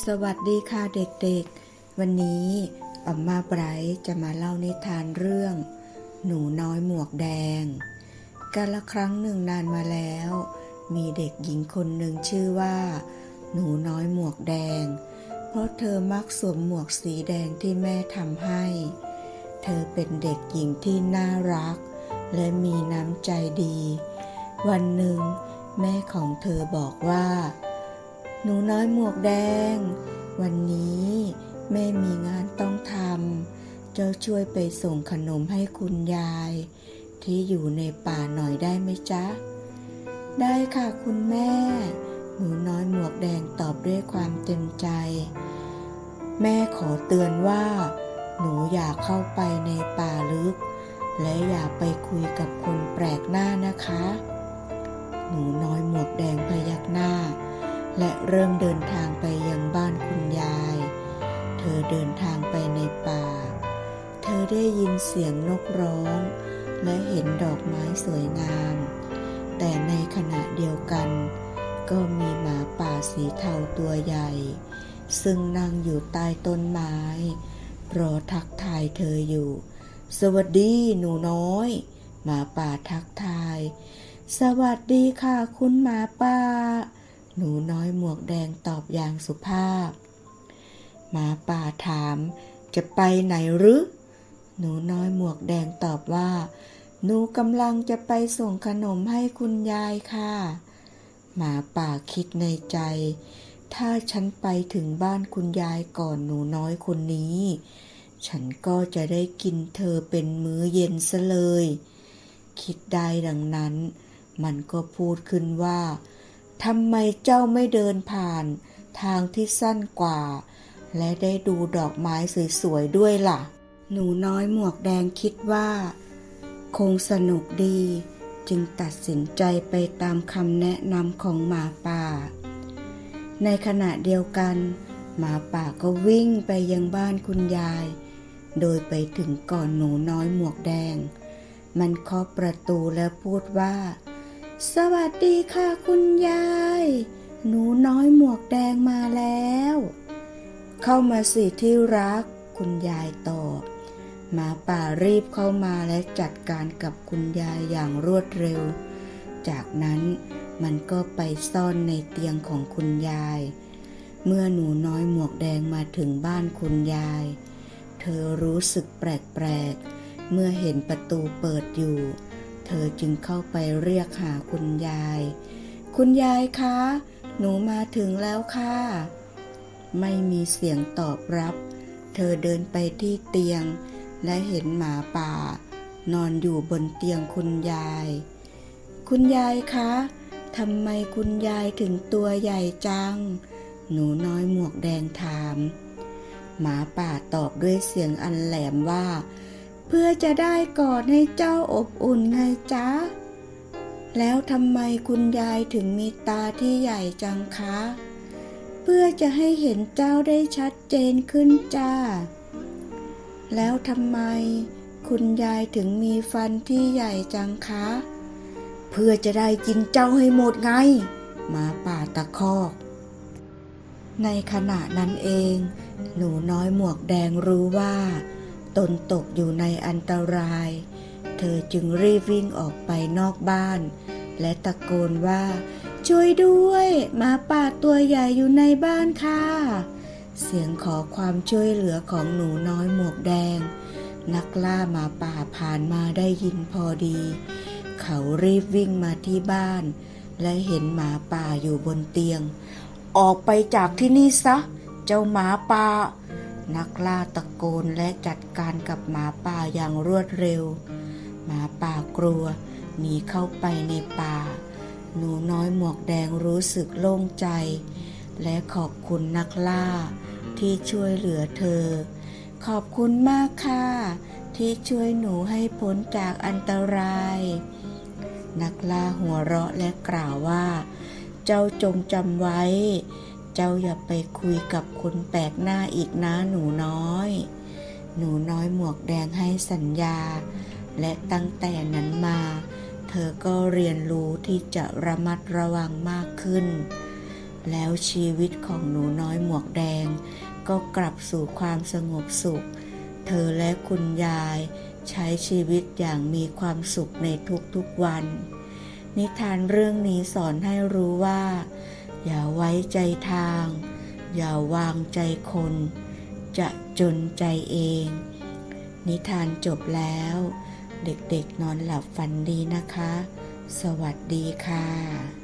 สวัสดีค่ะเด็กๆ วันนี้อัมมาไบรท์จะมาเล่านิทานเรื่อง หนูน้อยหมวกแดงกาละครั้งหนึ่งนานมาแล้ว มีเด็กหญิงคนหนึ่งชื่อว่า หนูน้อยหมวกแดง เพราะเธอมักสวมหมวกสีแดงที่แม่ทำให้ เธอเป็นเด็กหญิงที่น่ารัก และมีน้ำใจดี วันหนึ่ง แม่ของเธอบอกว่า หนูน้อยหมวกแดง วันนี้แม่มีงานต้องทำ เจ้าช่วยไปส่งขนมให้คุณยาย ที่อยู่ในป่าหน่อยได้ไหมจ๊ะ ได้ค่ะคุณแม่ หนูน้อยหมวกแดงตอบด้วยความเต็มใจ แม่ขอเตือนว่า หนูอย่าเข้าไปในป่าลึก และอย่าไปคุยกับคนแปลกหน้านะคะ หนูน้อยหมวกแดงพยักหน้า และเริ่มเดินทางไปยังบ้านคุณยาย เธอเดินทางไปในป่า เธอได้ยินเสียงนกร้อง และเห็นดอกไม้สวยงาม แต่ในขณะเดียวกัน ก็มีหมาป่าสีเทาตัวใหญ่ ซึ่งนั่งอยู่ใต้ต้นไม้ รอทักทายเธออยู่ สวัสดีหนูน้อย หมาป่าทักทาย สวัสดีค่ะคุณหมาป่า หนูน้อยหมวกแดงตอบอย่างสุภาพ หมาป่าถาม จะไปไหนหรือ หนูน้อยหมวกแดงตอบว่า หนูกำลังจะไปส่งขนมให้คุณยายค่ะ หมาป่าคิดในใจ ถ้าฉันไปถึงบ้านคุณยายก่อนหนูน้อยคนนี้ ฉันก็จะได้กินเธอเป็นมื้อเย็นซะเลย คิดได้ดังนั้น มันก็พูดขึ้นว่า ทำไมเจ้าไม่เดินผ่าน ทางที่สั้นกว่า และได้ดูดอกไม้สวยๆด้วยล่ะ หนูน้อยหมวกแดงคิดว่า คงสนุกดี จึงตัดสินใจไปตามคำแนะนำของหมาป่า ในขณะเดียวกัน หมาป่าก็วิ่งไปยังบ้านคุณยาย โดยไปถึงก่อนหนูน้อยหมวกแดง มันเคาะประตูแล้วพูดว่า สวัสดีค่ะคุณยาย หนูน้อยหมวกแดงมาแล้ว เข้ามาสิที่รัก คุณยายตอบหมาป่ารีบเข้ามาและจัดการกับคุณยายอย่างรวดเร็ว จากนั้นมันก็ไปซ่อนในเตียงของคุณยาย เมื่อหนูน้อยหมวกแดงมาถึงบ้านคุณยาย เธอรู้สึกแปลกๆ เมื่อเห็นประตูเปิดอยู่ อจึงเข้าไปเรียกหาคุณยาย คุณยายคะ หนูมาถึงแล้วค่ะ ไม่มีเสียงตอบรับ เธอเดินไปที่เตียง และเห็นหมาป่า นอนอยู่บนเตียงคุณยาย คุณยายคะทำไมคุณยายถึงตัวใหญ่จัง หนูน้อยหมวกแดงถาม หมาป่าตอบด้วยเสียงอันแหลมว่า พื่อจะได้กอดให้เจ้าอบอุ่นไงจ๊ะ แล้วทำไมคุณยายถึงมีตาที่ใหญ่จังคะ เพื่อจะให้เห็นเจ้าได้ชัดเจนขึ้นจ้า แล้วทำไมคุณยายถึงมีฟันที่ใหญ่จังคะ เพื่อจะได้กินเจ้าให้หมดไง มาป่าตะคอก ในขณะนั้นเอง หนูน้อยหมวกแดงรู้ว่า ตนตกอยู่ในอันตราย เธอจึงรีบวิ่งออกไปนอกบ้าน และตะโกนว่า ช่วยด้วยหมาป่าตัวใหญ่อยู่ในบ้านค่ะ เสียงขอความช่วยเหลือของหนูน้อยหมวกแดง นักล่าหมาป่าผ่านมาได้ยินพอดี เขารีบวิ่งมาที่บ้าน และเห็นหมาป่าอยู่บนเตียง ออกไปจากที่นี่ซะ เจ้าหมาป่า นักล่าตะโกนและจัดการกับหมาป่าอย่างรวดเร็ว หมาป่ากลัวหนีเข้าไปในป่า หนูน้อยหมวกแดงรู้สึกโล่งใจ และขอบคุณนักล่า ที่ช่วยเหลือเธอ ขอบคุณมากค่ะ ที่ช่วยหนูให้พ้นจากอันตราย นักล่าหัวเราะและกล่าวว่า เจ้าจงจำไว้ เจ้าอย่าไปคุยกับคนแปลกหน้าอีกนะหนูน้อย หนูน้อยหมวกแดงให้สัญญา และตั้งแต่นั้นมา เธอก็เรียนรู้ที่จะระมัดระวังมากขึ้น แล้วชีวิตของหนูน้อยหมวกแดง ก็กลับสู่ความสงบสุข เธอและคุณยายใช้ชีวิตอย่างมีความสุขในทุกๆวัน นิทานเรื่องนี้สอนให้รู้ว่า อย่าไว้ใจทาง อย่าวางใจคน จะจนใจเอง นิทานจบแล้ว เด็กๆนอนหลับฝันดีนะคะ สวัสดีค่ะ